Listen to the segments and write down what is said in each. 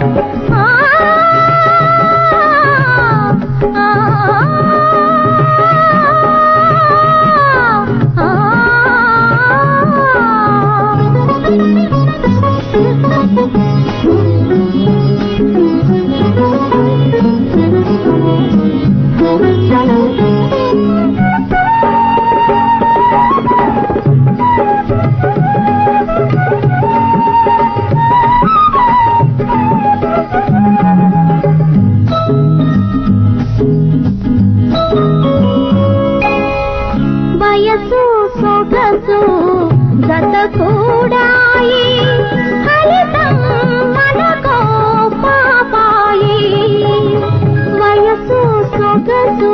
啊。మనసు గత కూడాయి ఫలితం మనకో పాపాయి. వయసు సొగసు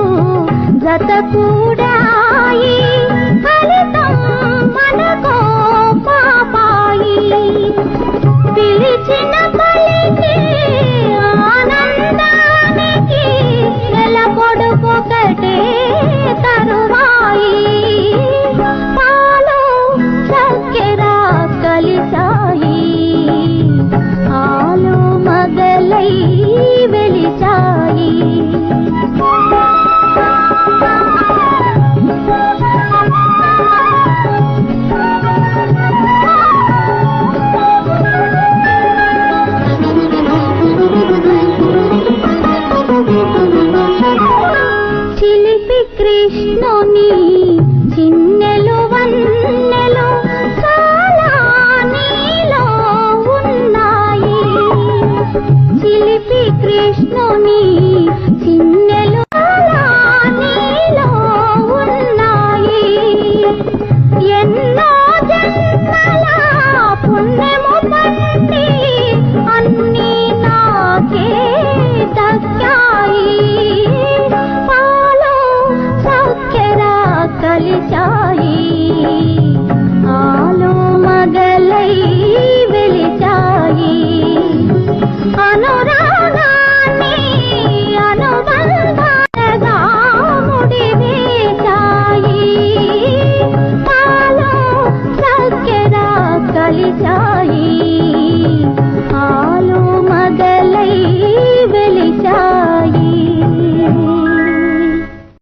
Krishna.